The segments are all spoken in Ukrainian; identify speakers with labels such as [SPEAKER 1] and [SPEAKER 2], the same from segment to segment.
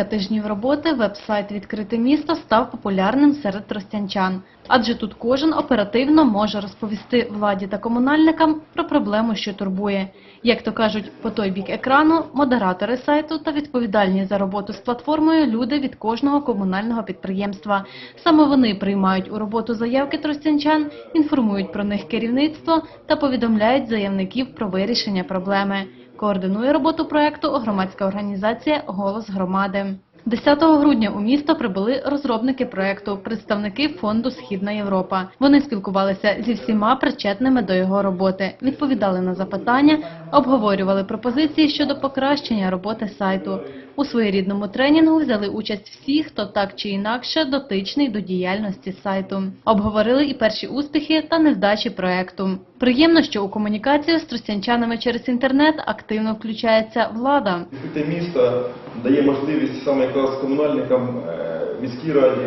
[SPEAKER 1] кілька тижнів роботи веб-сайт Відкрите місто став популярним серед тростянчан, адже тут кожен оперативно може розповісти владі та комунальникам про проблему, що турбує. Як то кажуть, по той бік екрану модератори сайту та відповідальні за роботу з платформою люди від кожного комунального підприємства. Саме вони приймають у роботу заявки тростянчан, інформують про них керівництво та повідомляють заявників про вирішення проблеми. Координує роботу проекту громадська організація Голос громади. 10 грудня у місто прибули розробники проекту, представники фонду Східна Європа. Вони спілкувалися зі всіма причетними до його роботи, відповідали на запитання, обговорювали пропозиції щодо покращення роботи сайту. У своєрідному тренінгу взяли участь всі, хто так чи інакше дотичний до діяльності сайту. Обговорили і перші успіхи та невдачі проекту. Приємно, що у комунікацію з тростянчанами через інтернет активно включається влада.
[SPEAKER 2] Відкрите місто дає можливість саме якраз комунальникам е, міській раді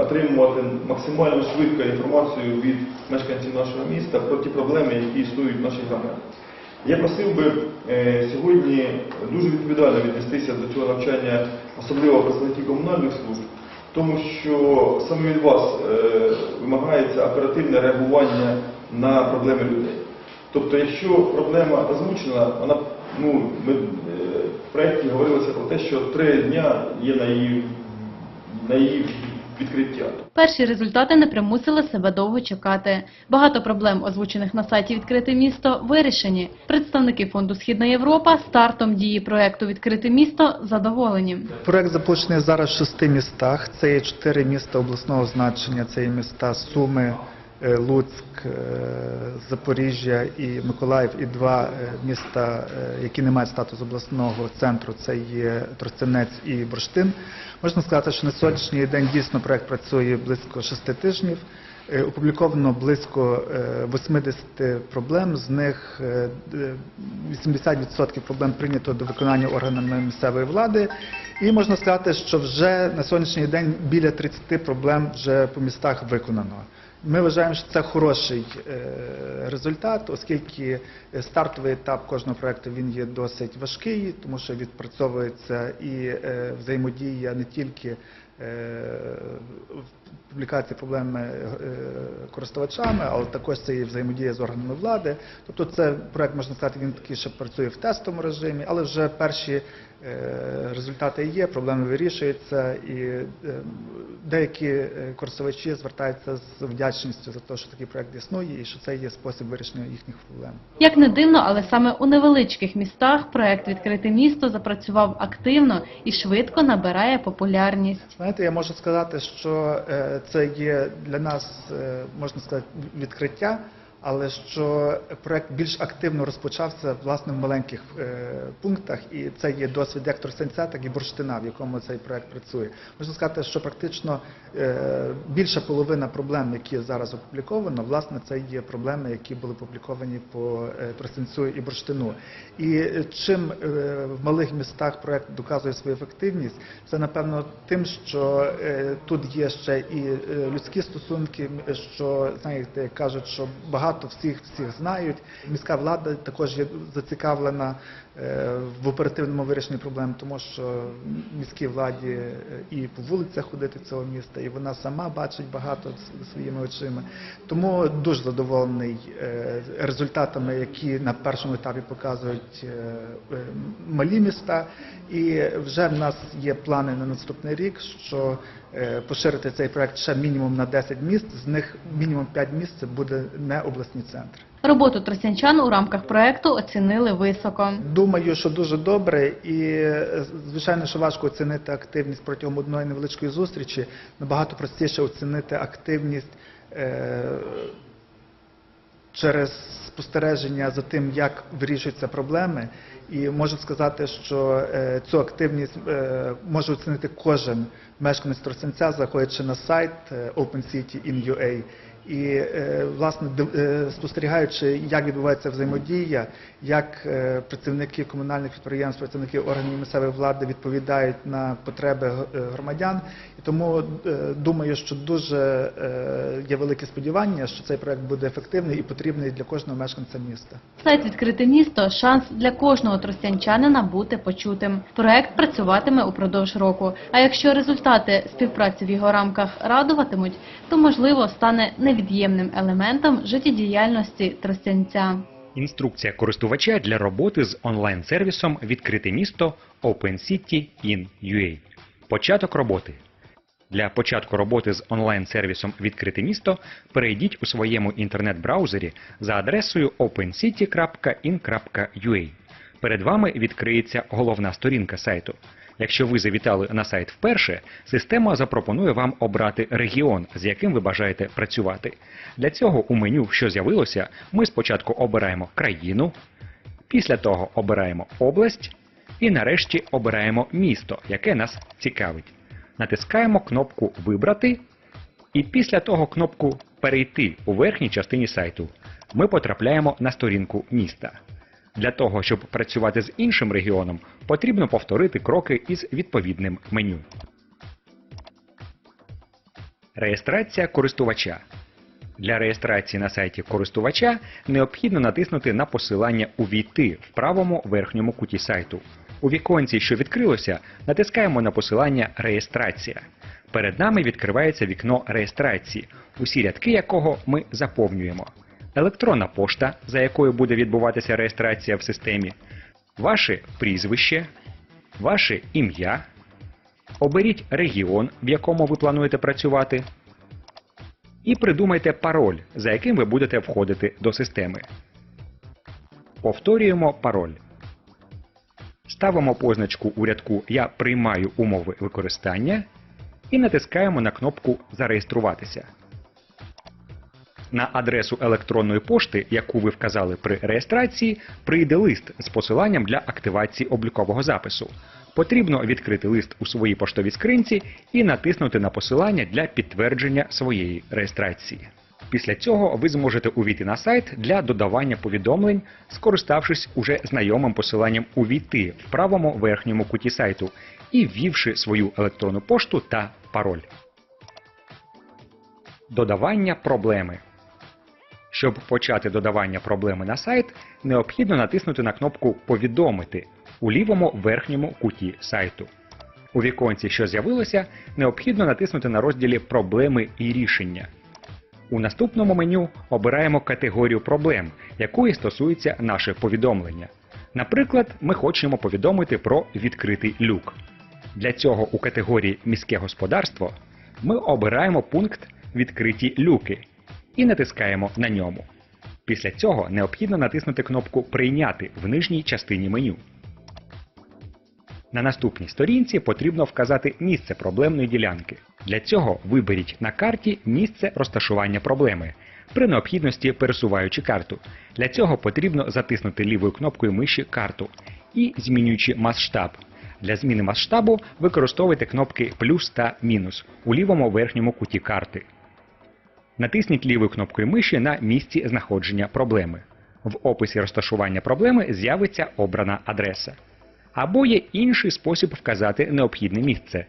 [SPEAKER 2] отримувати максимально швидко інформацію від мешканців нашого міста про ті проблеми, які існують в нашій громаді. Я просив би е, сьогодні дуже відповідально віднестися до цього навчання, особливо представників комунальних служб, тому що саме від вас е, вимагається оперативне реагування на проблеми людей. Тобто, якщо проблема озвучена, вона ну ми проєкті говорилося про те, що три дня є на її на її відкриття.
[SPEAKER 1] Перші результати не примусили себе довго чекати. Багато проблем, озвучених на сайті Відкрите місто, вирішені. Представники фонду Східна Європа стартом дії проекту Відкрите місто задоволені.
[SPEAKER 3] Проект запущений зараз в шести містах. Це є чотири міста обласного значення. Це є міста Суми, Луцьк, е, Запоріжжя і Миколаїв, і два е, міста, е, які не мають статусу обласного центру. Це є Тростянець і Бурштин. Можна сказати, що на сьогоднішній день дійсно проект працює близько шести тижнів. Е, Опубліковано близько е, 80 проблем, з них е, д- 80% проблем прийнято до виконання органами місцевої влади. І можна сказати, що вже на сьогоднішній день біля 30 проблем вже по містах виконано. Ми вважаємо, що це хороший е, результат, оскільки стартовий етап кожного проекту він є досить важкий, тому що відпрацьовується і е, взаємодія не тільки е, публікації проблеми е, користувачами, але також це і взаємодія з органами влади. Тобто це проект, можна сказати, він такий, що працює в тестовому режимі, але вже перші е, результати є, проблеми вирішуються, і е, деякі користувачі звертаються з вдячністю за те, що такий проект існує і що це є спосіб вирішення їхніх проблем.
[SPEAKER 1] Як не дивно, але саме у невеличких містах проект Відкрите місто запрацював активно і швидко набирає популярність.
[SPEAKER 3] Знаєте, я можу сказати, що е, це є для нас, е, можна сказати, відкриття, але що проект більш активно розпочався власне в маленьких е, пунктах, і це є досвід як Тростянця, так і Бурштина, в якому цей проект працює. Можна сказати, що практично е, більша половина проблем, які зараз опубліковано, власне, це є проблеми, які були опубліковані по е, Тростянцю і Бурштину. І чим е, в малих містах проект доказує свою ефективність, це напевно тим, що е, тут є ще і е, людські стосунки, що знаєте, кажуть, що багато всіх всіх знають. Міська влада також є зацікавлена е, в оперативному вирішенні проблем, тому що міській владі е, і по вулицях ходити цього міста, і вона сама бачить багато своїми очима. Тому дуже задоволений е, результатами, які на першому етапі показують малі міста. І вже в нас є плани на наступний рік, що поширити цей проект ще мінімум на 10 міст. З них мінімум 5 міст буде не обласні центри.
[SPEAKER 1] Роботу тростянчан у рамках проекту оцінили високо.
[SPEAKER 3] Думаю, що дуже добре, і звичайно, що важко оцінити активність протягом одної невеличкої зустрічі. Набагато простіше оцінити активність е, через спостереження за тим, як вирішуються проблеми. І можу сказати, що е, цю активність е, може оцінити кожен мешканець Тростянця, заходячи на сайт е, Open City in UA. І е, власне е, спостерігаючи, як відбувається взаємодія, як е, працівники комунальних підприємств, працівники органів місцевої влади відповідають на потреби громадян. І тому думаю, що дуже є велике сподівання, що цей проект буде ефективний і потрібний для кожного мешканця міста.
[SPEAKER 1] Сайт «Відкрите місто» – шанс для кожного тростянчанина бути почутим. Проект працюватиме упродовж року. А якщо результати співпраці в його рамках радуватимуть, то, можливо, стане невід'ємним елементом життєдіяльності тростянця.
[SPEAKER 4] Інструкція користувача для роботи з онлайн-сервісом Відкрите місто Open City in UA. Початок роботи. Для початку роботи з онлайн-сервісом Відкрите місто перейдіть у своєму інтернет-браузері за адресою opencity.in.ua. Перед вами відкриється головна сторінка сайту. Якщо ви завітали на сайт вперше, система запропонує вам обрати регіон, з яким ви бажаєте працювати. Для цього у меню, що з'явилося, ми спочатку обираємо країну, після того обираємо область і нарешті обираємо місто, яке нас цікавить. Натискаємо кнопку Вибрати і після того кнопку Перейти у верхній частині сайту. Ми потрапляємо на сторінку міста. Для того, щоб працювати з іншим регіоном, потрібно повторити кроки із відповідним меню. Реєстрація користувача. Для реєстрації на сайті користувача необхідно натиснути на посилання Увійти в правому верхньому куті сайту. У віконці, що відкрилося, натискаємо на посилання Реєстрація. Перед нами відкривається вікно реєстрації, усі рядки якого ми заповнюємо. Електронна пошта, за якою буде відбуватися реєстрація в системі, ваше прізвище, ваше ім'я, оберіть регіон, в якому ви плануєте працювати, і придумайте пароль, за яким ви будете входити до системи. Повторюємо пароль. Ставимо позначку у рядку Я приймаю умови використання і натискаємо на кнопку Зареєструватися. На адресу електронної пошти, яку ви вказали при реєстрації, прийде лист з посиланням для активації облікового запису. Потрібно відкрити лист у своїй поштовій скринці і натиснути на посилання для підтвердження своєї реєстрації. Після цього ви зможете увійти на сайт для додавання повідомлень, скориставшись уже знайомим посиланням Увійти в правому верхньому куті сайту і ввівши свою електронну пошту та пароль. Додавання проблеми. Щоб почати додавання проблеми на сайт, необхідно натиснути на кнопку Повідомити у лівому верхньому куті сайту. У віконці, що з'явилося, необхідно натиснути на розділі Проблеми і рішення. У наступному меню обираємо категорію проблем, якої стосується наше повідомлення. Наприклад, ми хочемо повідомити про відкритий люк. Для цього у категорії Міське господарство ми обираємо пункт Відкриті люки і натискаємо на ньому. Після цього необхідно натиснути кнопку Прийняти в нижній частині меню. На наступній сторінці потрібно вказати місце проблемної ділянки. Для цього виберіть на карті місце розташування проблеми, при необхідності пересуваючи карту. Для цього потрібно затиснути лівою кнопкою миші карту і змінюючи масштаб. Для зміни масштабу використовуйте кнопки плюс та мінус у лівому верхньому куті карти. Натисніть лівою кнопкою миші на місці знаходження проблеми. В описі розташування проблеми з'явиться обрана адреса. Або є інший спосіб вказати необхідне місце.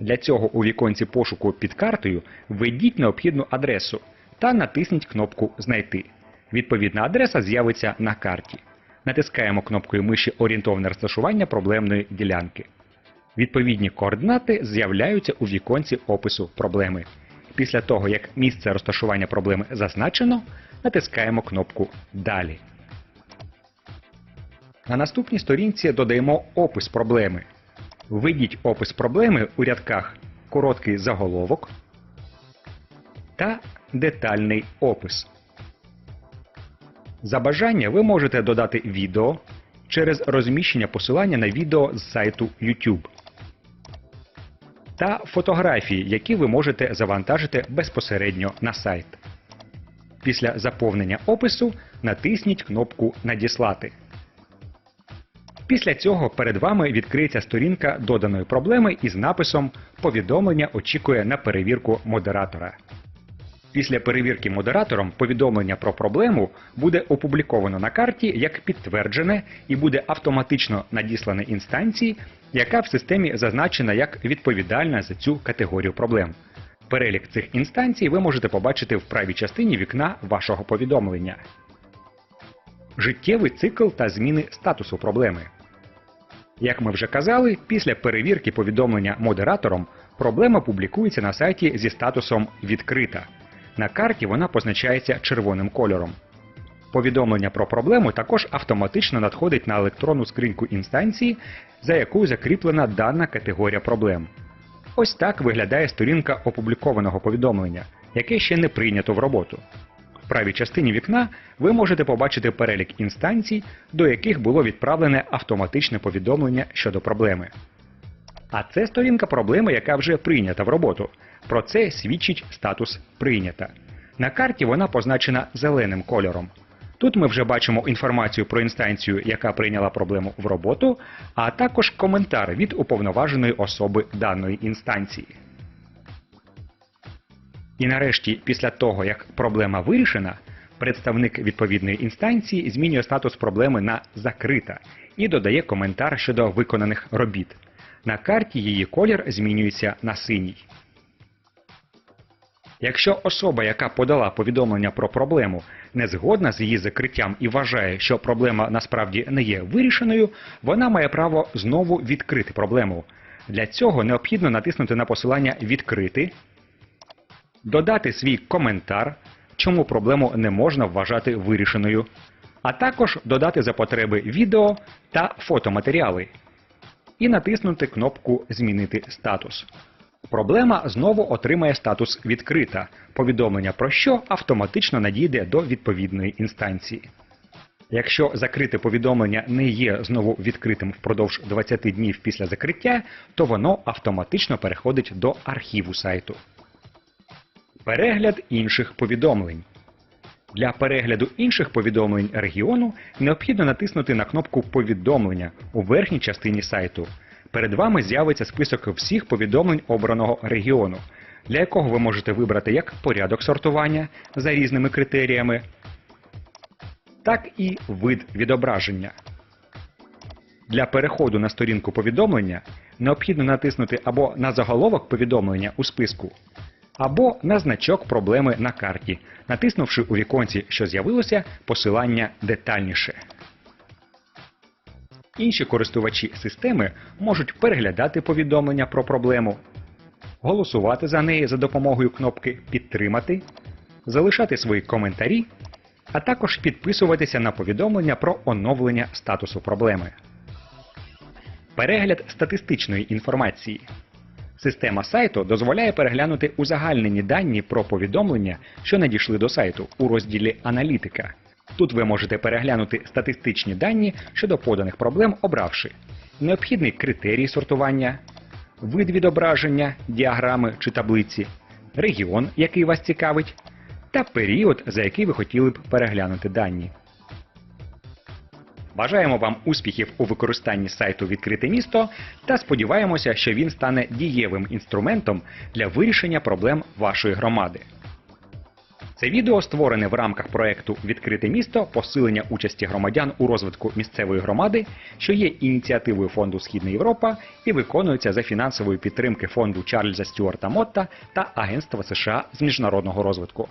[SPEAKER 4] Для цього у віконці пошуку під картою введіть необхідну адресу та натисніть кнопку Знайти. Відповідна адреса з'явиться на карті. Натискаємо кнопкою миші орієнтовне розташування проблемної ділянки. Відповідні координати з'являються у віконці опису проблеми. Після того, як місце розташування проблеми зазначено, натискаємо кнопку Далі. На наступній сторінці додаємо опис проблеми. Введіть опис проблеми у рядках короткий заголовок та детальний опис. За бажання ви можете додати відео через розміщення посилання на відео з сайту YouTube та фотографії, які ви можете завантажити безпосередньо на сайт. Після заповнення опису натисніть кнопку Надіслати. Після цього перед вами відкриється сторінка доданої проблеми із написом Повідомлення очікує на перевірку модератора. Після перевірки модератором повідомлення про проблему буде опубліковано на карті як підтверджене і буде автоматично надіслане інстанції, яка в системі зазначена як відповідальна за цю категорію проблем. Перелік цих інстанцій ви можете побачити в правій частині вікна вашого повідомлення. Життєвий цикл та зміни статусу проблеми. Як ми вже казали, після перевірки повідомлення модератором проблема публікується на сайті зі статусом відкрита. На карті вона позначається червоним кольором. Повідомлення про проблему також автоматично надходить на електронну скриньку інстанції, за якою закріплена дана категорія проблем. Ось так виглядає сторінка опублікованого повідомлення, яке ще не прийнято в роботу. В правій частині вікна ви можете побачити перелік інстанцій, до яких було відправлене автоматичне повідомлення щодо проблеми. А це сторінка проблеми, яка вже прийнята в роботу. Про це свідчить статус прийнята. На карті вона позначена зеленим кольором. Тут ми вже бачимо інформацію про інстанцію, яка прийняла проблему в роботу, а також коментар від уповноваженої особи даної інстанції. І нарешті, після того, як проблема вирішена, представник відповідної інстанції змінює статус проблеми на закрита і додає коментар щодо виконаних робіт. На карті її колір змінюється на синій. Якщо особа, яка подала повідомлення про проблему, не згодна з її закриттям і вважає, що проблема насправді не є вирішеною, вона має право знову відкрити проблему. Для цього необхідно натиснути на посилання Відкрити, додати свій коментар, чому проблему не можна вважати вирішеною, а також додати за потреби відео та фотоматеріали і натиснути кнопку Змінити статус. Проблема знову отримає статус відкрита, повідомлення про що автоматично надійде до відповідної інстанції. Якщо закрите повідомлення не є знову відкритим впродовж 20 днів після закриття, то воно автоматично переходить до архіву сайту. Перегляд інших повідомлень. Для перегляду інших повідомлень регіону необхідно натиснути на кнопку Повідомлення у верхній частині сайту. Перед вами з'явиться список всіх повідомлень обраного регіону, для якого ви можете вибрати як порядок сортування за різними критеріями, так і вид відображення. Для переходу на сторінку повідомлення необхідно натиснути або на заголовок повідомлення у списку, або на значок проблеми на карті, натиснувши у віконці, що з'явилося, посилання детальніше. Інші користувачі системи можуть переглядати повідомлення про проблему, голосувати за неї за допомогою кнопки Підтримати, залишати свої коментарі, а також підписуватися на повідомлення про оновлення статусу проблеми. Перегляд статистичної інформації. Система сайту дозволяє переглянути узагальнені дані про повідомлення, що надійшли до сайту у розділі Аналітика. Тут ви можете переглянути статистичні дані щодо поданих проблем, обравши необхідний критерій сортування, вид відображення, діаграми чи таблиці, регіон, який вас цікавить, та період, за який ви хотіли б переглянути дані. Бажаємо вам успіхів у використанні сайту Відкрите місто та сподіваємося, що він стане дієвим інструментом для вирішення проблем вашої громади. Це відео створене в рамках проекту Відкрите місто посилення участі громадян у розвитку місцевої громади, що є ініціативою фонду Східна Європа і виконується за фінансової підтримки фонду Чарльза Стюарта Мотта та Агентства США з міжнародного розвитку.